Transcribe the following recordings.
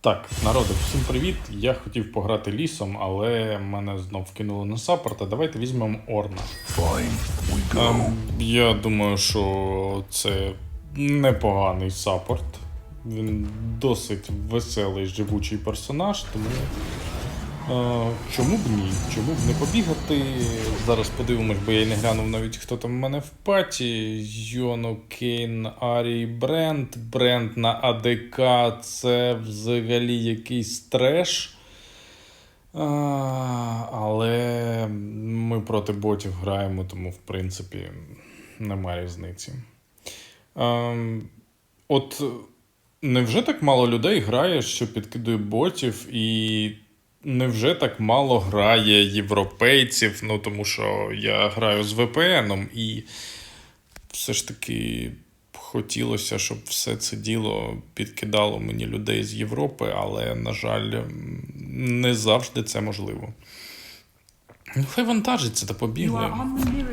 Так, народи, всім привіт. Я хотів пограти лісом, але мене знов кинули на саппорта. Давайте візьмемо Орна. Ем, я думаю, що це непоганий саппорт. Він досить веселий, живучий персонаж, тому чому б ні? Чому б не побігати? Зараз подивимось, бо я й не глянув навіть хто там в мене в паті. Йоно, Кейн, Арій, Бренд. Бренд на АДК це взагалі якийсь треш. А, але ми проти ботів граємо, тому в принципі немає різниці. Ем, от невже так мало людей грає, що підкидує ботів, і невже так мало грає європейців? Ну тому що я граю з VPN, і все ж таки хотілося, щоб все це діло підкидало мені людей з Європи, але, на жаль, не завжди це можливо. Ну, хай вантажиться та побігли.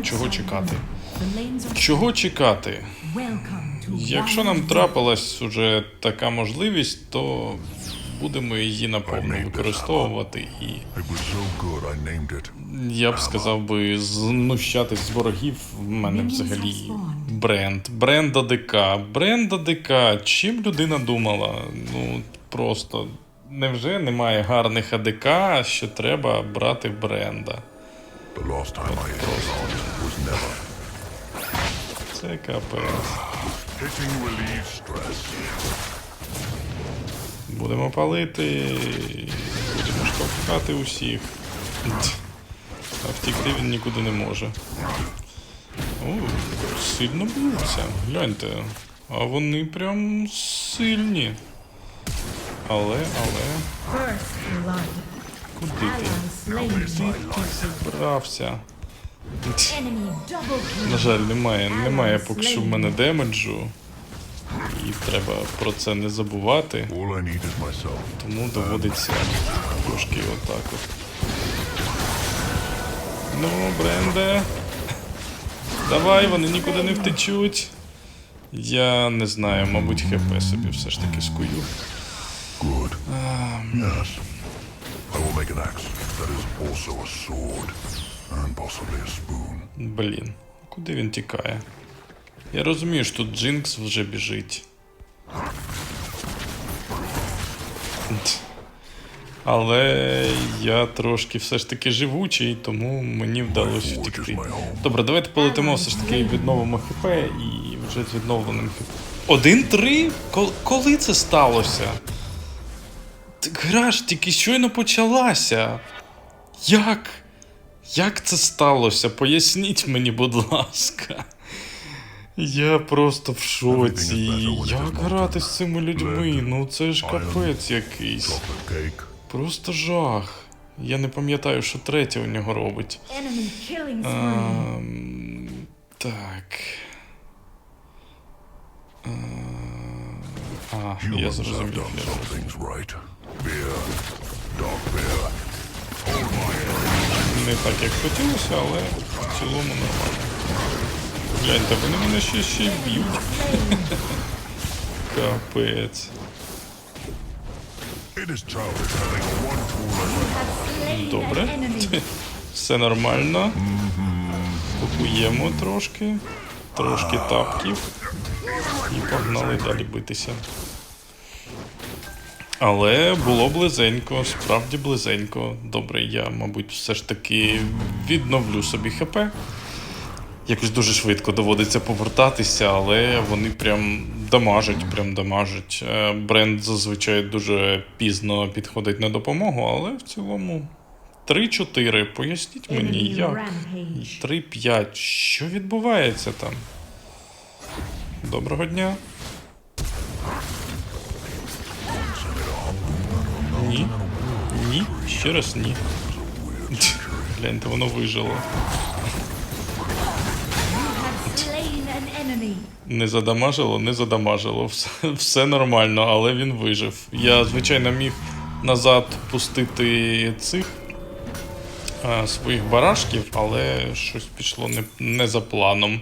Чого чекати? Чого чекати? Якщо нам трапилась уже така можливість, то будемо її наповно використовувати і я б сказав би знущатись з ворогів в мене взагалі бренд. Бренд АДК. Бренд АДК. Чим людина думала? Ну просто невже немає гарних АДК, що треба брати бренда? The last Будемо палити, будемо штовхати усіх. А втікти він нікуди не може. О, сильно б'ються. Гляньте. А вони прям сильні. Але, але. First blood. Куди ти? Зібрався. На жаль, немає, немає поки що в мене демеджу. І треба про це не забувати. Тому доводиться трошки отак от. Ну, Бренде. Давай, вони нікуди не втечуть. Я не знаю, мабуть, хп собі все ж таки скую. Good. yes. I will make an axe that is also a sword. And possibly a spoon. Блін, куди він тікає? Я розумію, що тут Джинкс вже біжить. Але я трошки все ж таки живучий, тому мені вдалося втекти. Добре, давайте полетимо все ж таки відновимо ХП і вже з відновленим ХП. Один-три? Кол- Коли це сталося? Так гра ж тільки щойно почалася. Як? Як це сталося? Поясніть мені, будь ласка. Я просто в шоці. Як грати з цими людьми? Ну це ж капець якийсь. Просто жах. Я не пам'ятаю, що третє у нього робить. Spree. Ем, так. Е, А, я зрозумів. Не так, як хотілося, але в цілому нормально. Гляньте, вони мене ще ще й б'ють. Капець. Добре. Все нормально. Купуємо трошки. Трошки тапків. І погнали далі битися. Але було близенько, справді близенько. Добре, я, мабуть, все ж таки відновлю собі ХП. Якось дуже швидко доводиться повертатися, але вони прям дамажать, прям дамажать. Е, Бренд зазвичай дуже пізно підходить на допомогу, але в цілому 3-4. Поясніть мені, як? 3-5. Що відбувається там? Доброго дня. Ні. Ні. Ще раз ні. Гляньте, воно вижило. Не задамажило, не задамажило. Все, все нормально, але він вижив. Я, звичайно, міг назад пустити цих а, своїх барашків, але щось пішло не, не за планом.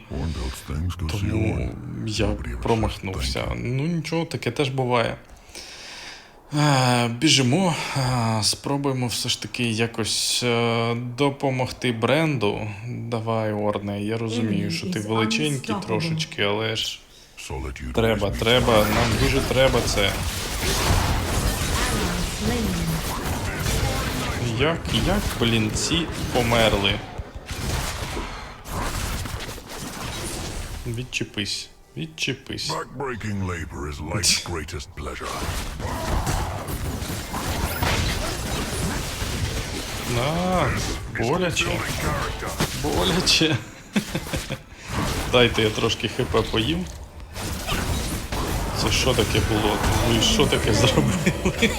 Тому я промахнувся. Ну нічого, таке теж буває. Е, Біжимо, е, спробуємо все ж таки якось е, допомогти бренду. Давай, Орне, я розумію, що ти величенький трошечки, але ж треба, треба, нам дуже треба це. Як, як, блін, ці померли? Відчепись, відчепись. На, боляче. Боляче. Дайте я трошки хп поїм. Це що таке було? Ви що таке зробили?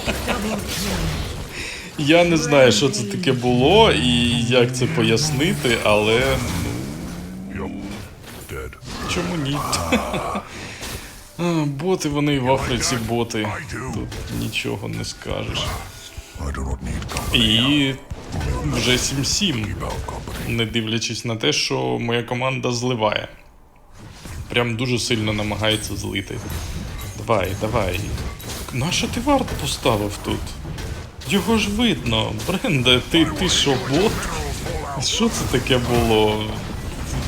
Я не знаю, що це таке було і як це пояснити, але чому ні? Боти вони в Африці боти. Тут нічого не скажеш. І вже 7-7. Keep out company. не дивлячись на те, що моя команда зливає. Прям дуже сильно намагається злити. Давай, давай. Нащо ти варт поставив тут? Його ж видно. Бренде, ти, ти що, бот? Що це таке було?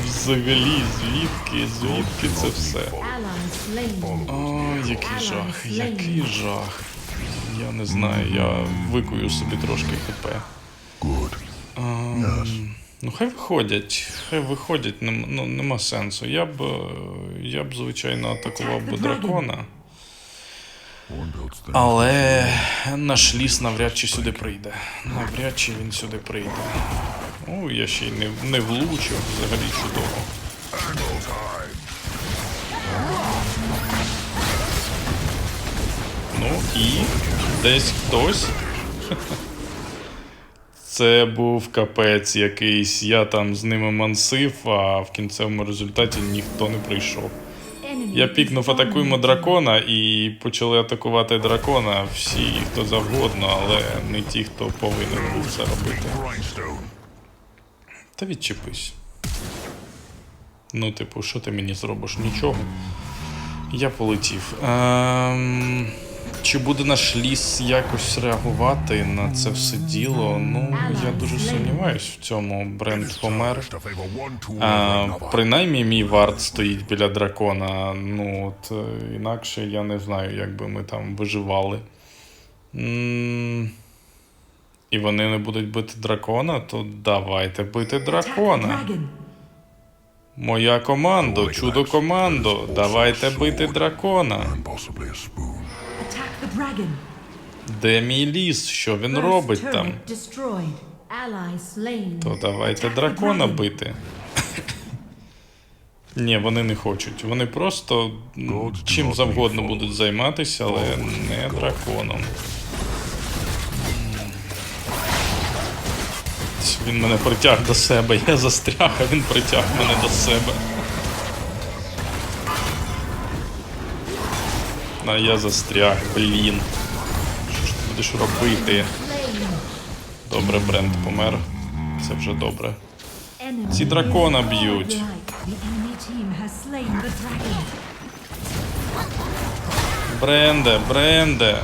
Взагалі, звідки, звідки це все? О, який жах, який жах. Я не знаю, я викую собі трошки хп. Yes. Ну, хай виходять, хай виходять, нем, ну, нема сенсу. Я б, е, я б, звичайно, атакував би дракона, але наш ліс навряд чи сюди прийде. Навряд чи він сюди прийде. О, я ще й не, не влучив, взагалі чудово. Ну і десь хтось. Це був капець якийсь. Я там з ними мансив, а в кінцевому результаті ніхто не прийшов. Я пікнув атакуємо дракона і почали атакувати дракона всі, хто завгодно, але не ті, хто повинен був це робити. Та відчепись. Ну, типу, що ти мені зробиш? Нічого. Я полетів. Ем... Чи буде наш ліс якось реагувати на це все діло? Ну, я дуже сумніваюсь в цьому. Бренд помер. А, принаймні мій варт стоїть біля дракона. Ну, от е, інакше я не знаю, як би ми там виживали. І вони не будуть бити дракона, то давайте бити дракона. Моя команда, чудо командо, давайте бити дракона. Де мій ліс? Що він робить там? То давайте дракона бити. Ні, вони не хочуть. Вони просто чим завгодно будуть займатися, але не драконом. Він мене притяг до себе. Я застряг, а він притяг мене до себе. А я застряг, блін. Що ж ти будеш робити? Добре, бренд помер. Це вже добре. Ці дракона б'ють. Бренде, бренде,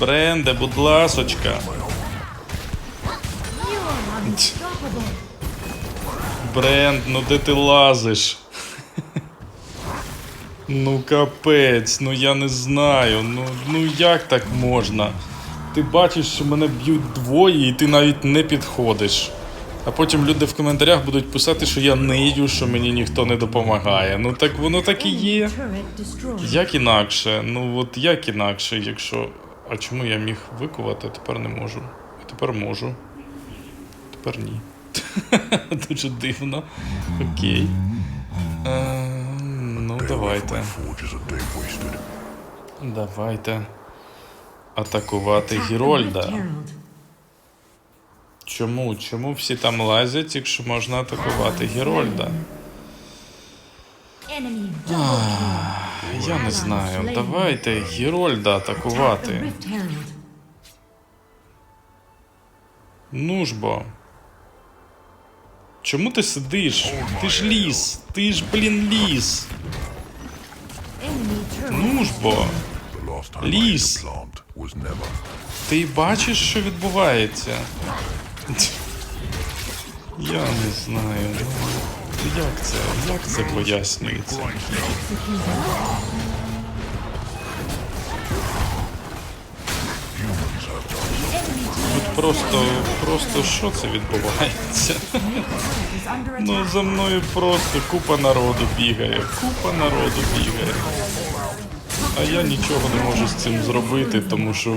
бренде, будь ласочка. Бренд, ну де ти лазиш? Ну капець, ну я не знаю. Ну, ну як так можна? Ти бачиш, що мене б'ють двоє, і ти навіть не підходиш. А потім люди в коментарях будуть писати, що я нию, що мені ніхто не допомагає. Ну так воно так і є. Як інакше? Ну от як інакше, якщо. А чому я міг викувати, тепер не можу. А тепер можу. Тепер ні. Дуже дивно. Окей. Е, давайте. Давайте. Атакувати Герольда. Чому? Чому всі там лазять, якщо можна атакувати Герольда? Я не знаю. Давайте Герольда атакувати. Ну ж бо. Чому ти сидиш? Ти ж ліс. Ти ж, блін, ліс. Ну ж бо. Ліс. Ти бачиш, що відбувається? Я не знаю. Як це? Як це пояснюється? Просто, просто що це відбувається? Ну за мною просто купа народу бігає, купа народу бігає. А я нічого не можу з цим зробити, тому що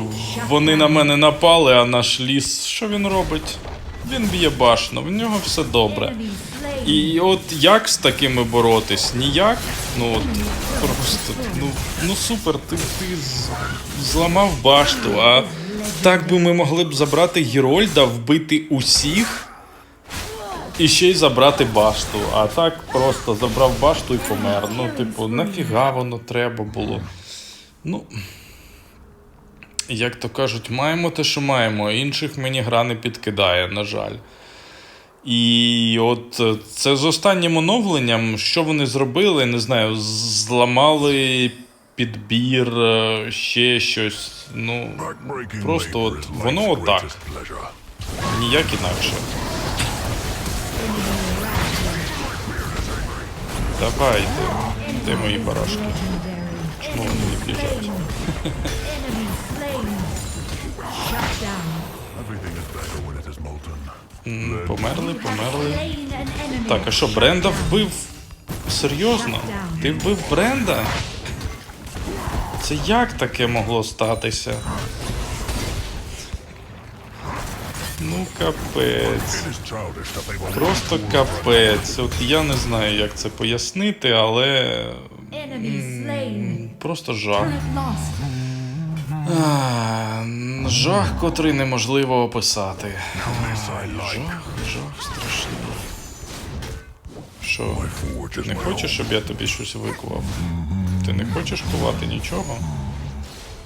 вони на мене напали, а наш ліс, що він робить? Він б'є башну, в нього все добре. І от як з такими боротись? Ніяк? Ну от просто, ну, ну супер, ти, ти зламав башту, а так би ми могли б забрати Герольда, вбити усіх і ще й забрати башту. А так просто забрав башту і помер. Ну, типу, нафіга воно треба було. Ну. Як то кажуть, маємо те, що маємо, інших мені гра не підкидає, на жаль. І от е, це з останнім оновленням, що вони зробили, не знаю, зламали підбір, е, ще щось. Ну, Просто от воно отак. ніяк інакше. Давайте, де мої барашки? Чому вони не біжать? Померли, померли. Так, а що, Бренда вбив? Серйозно? Ти вбив Бренда? Це як таке могло статися? Ну, капець. Просто капець. От я не знаю, як це пояснити, але. Просто жах. А, жах, котрий неможливо описати. Жах, жах страшний. Що? Ти не хочеш, щоб я тобі щось викував? Ти не хочеш ховати нічого?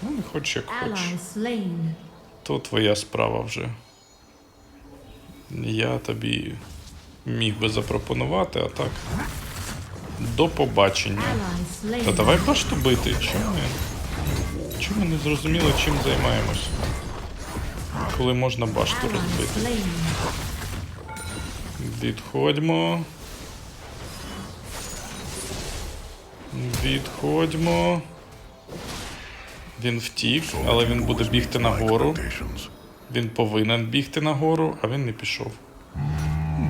Ну, не хочеш, як slain. То твоя справа вже. Я тобі міг би запропонувати, а так. До побачення. Та давай башту бити. Чому ми? Чому ми не зрозуміли, чим займаємось? Коли можна башту розбити. Відходьмо. Відходьмо. Він втік, але він буде бігти нагору. Він повинен бігти нагору, а він не пішов.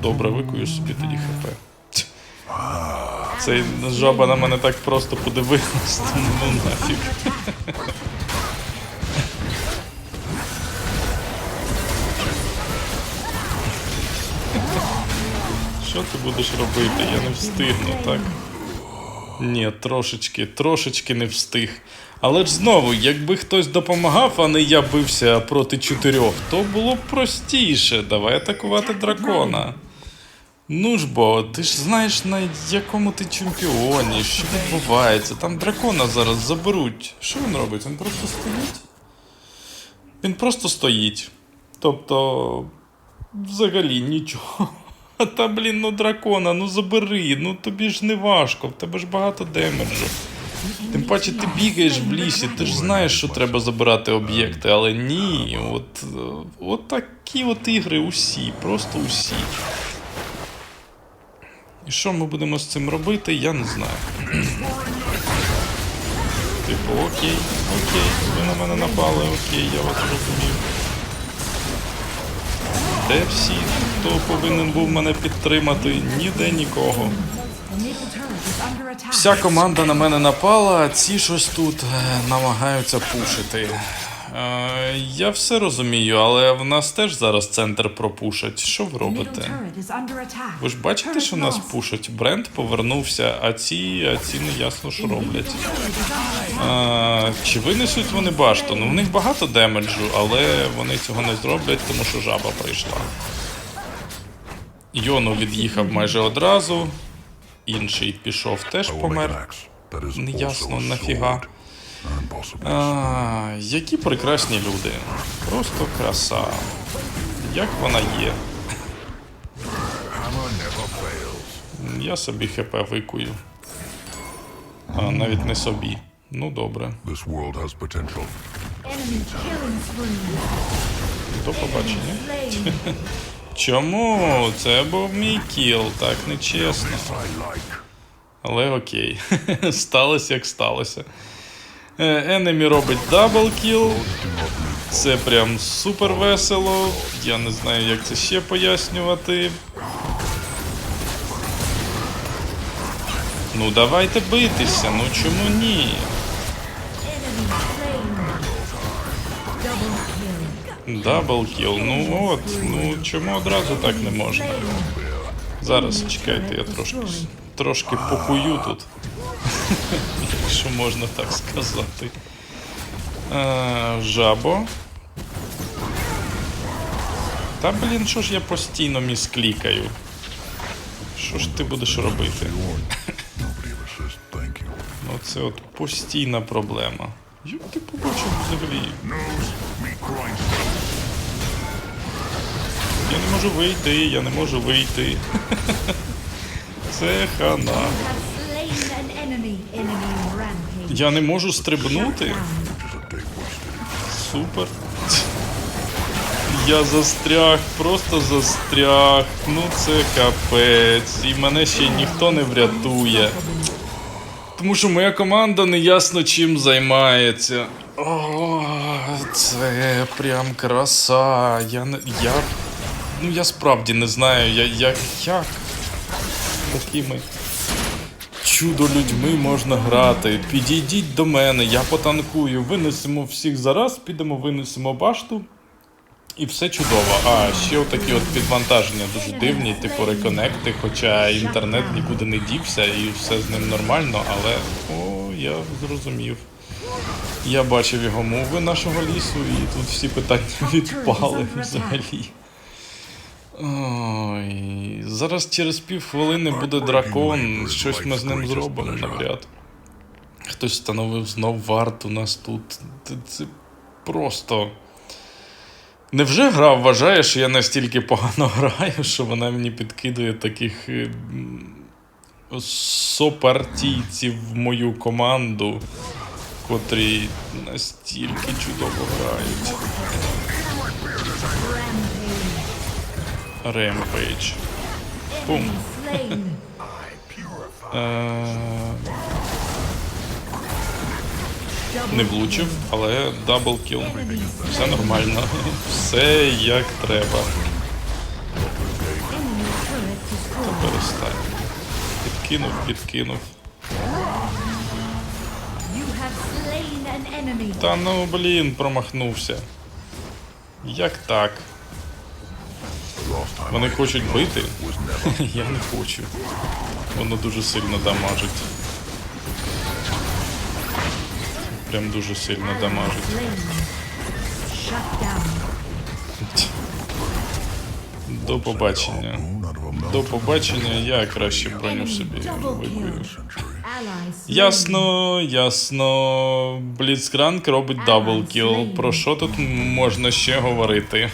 Добре, викую собі тоді хп. Цей жаба на мене так просто подивилась, ну нафіг. Що ти будеш робити? Я не встигну, так? Ні, трошечки, трошечки не встиг. Але ж знову, якби хтось допомагав, а не я бився проти чотирьох, то було б простіше. Давай атакувати дракона. Ну ж бо, ти ж знаєш на якому ти чемпіоні, що відбувається. Там дракона зараз заберуть. Що він робить? Він просто стоїть. Він просто стоїть. Тобто, взагалі нічого. А та, блін, ну дракона, ну забери, ну тобі ж не важко, в тебе ж багато демеджу. Тим паче ти бігаєш в лісі, ти ж знаєш, що треба забирати об'єкти, але ні, от, от такі от ігри усі, просто усі. І що ми будемо з цим робити, я не знаю. Типу, окей, окей, ви на мене напали, окей, я вас зрозумів. Де всі, хто повинен був мене підтримати? Ніде нікого. Вся команда на мене напала, а ці щось тут е, намагаються пушити. Е, я все розумію, але в нас теж зараз центр пропушать. Що ви робите? Ви ж бачите, що нас пушать? Бренд повернувся, а ці, а ці не ясно, що роблять. А, чи винесуть вони башту? Ну, в них багато демеджу, але вони цього не зроблять, тому що жаба прийшла. Йону від'їхав майже одразу. Інший пішов теж помер. Неясно, нафіга. А, які прекрасні люди. Просто краса. Як вона є. Я собі хп викую. А навіть не собі. Ну добре. До побачення. Чому? Це був мій кіл, так нечесно. Але окей. сталося як сталося. Е, Енемі робить дабл кіл. Це прям супер весело. Я не знаю, як це ще пояснювати. Ну давайте битися, ну чому ні? Kill. Дабл кіл, ну от, ну чому одразу так не можна? Зараз чекайте, я трошки трошки похую тут. Якщо можна так сказати. Е, жабо. Та блін, що ж я постійно місклікаю? Що ж ти будеш робити? Ну це от постійна проблема. Як ти побачив взагалі? Не можу вийти, я не можу вийти. Це хана. Я не можу стрибнути. Супер. Я застряг, просто застряг. Ну це капець. І мене ще ніхто не врятує. Тому що моя команда неясно чим займається. О, це прям краса. Я не. Я. Ну я справді не знаю, я, як. як такими чудо людьми можна грати. Підійдіть до мене, я потанкую, винесемо всіх зараз, підемо, винесемо башту. І все чудово. А ще отакі от підвантаження дуже дивні, типу реконекти, хоча інтернет нікуди не дівся і все з ним нормально, але о, я зрозумів. Я бачив його мови нашого лісу, і тут всі питання відпали взагалі. Ой, зараз через півхвилини буде дракон, щось ми з ним зробимо навряд. Хтось встановив знов варт у нас тут. Це, це просто. Невже гра вважає, що я настільки погано граю, що вона мені підкидує таких е, сопартійців в мою команду, котрі настільки чудово грають. Ремпейдж. Бум. Е, Не влучив, але дабл кіл. Все нормально. Все як треба. Destroyed. Перестань. Підкинув, підкинув. Та ну блін, промахнувся. Як так? Вони хочуть бити? Я не хочу. Воно дуже сильно дамажить. Прям дуже сильно дамажить. До побачення. До побачення, я краще броню собі викую. Ясно, ясно. Бліцкранк робить дабл кіл. Про що тут можна ще говорити?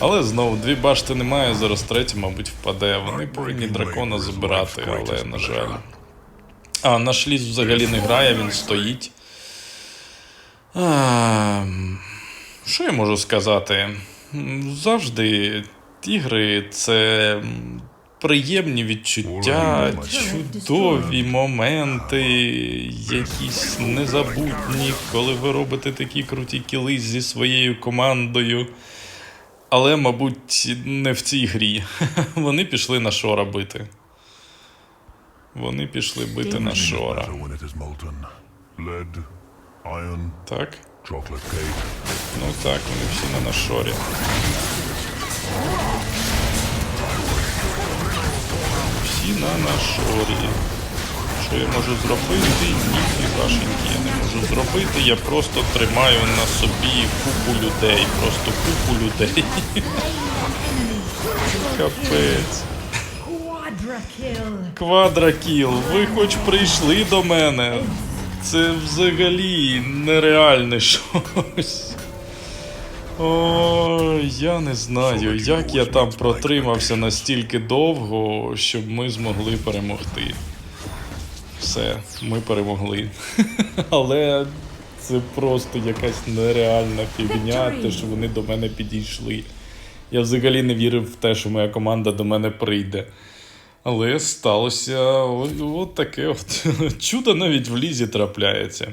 Але знову дві башти немає, зараз третя, мабуть, впаде. Вони повинні дракона забирати, але на жаль. А, наш ліс взагалі не грає, він стоїть. А, що я можу сказати? Завжди ігри це приємні відчуття, чудові моменти, якісь незабутні, коли ви робите такі круті кіли зі своєю командою. Але, мабуть, не в цій грі. Вони пішли на шора бити. Вони пішли бити на шора. Так? Ну так, вони всі на нашорі. Всі на нашорі. Що я можу зробити? Ніфігашеньки я не можу зробити. Я просто тримаю на собі купу людей. Просто купу людей. Капець. Квадракіл, ви хоч прийшли до мене. Це взагалі нереальне щось. О, я не знаю, як я там протримався настільки довго, щоб ми змогли перемогти. Все, ми перемогли. Але Це просто якась нереальна фігня, те, що вони до мене підійшли. Я взагалі не вірив в те, що моя команда до мене прийде. Але сталося от, таке от чудо навіть в лізі трапляється.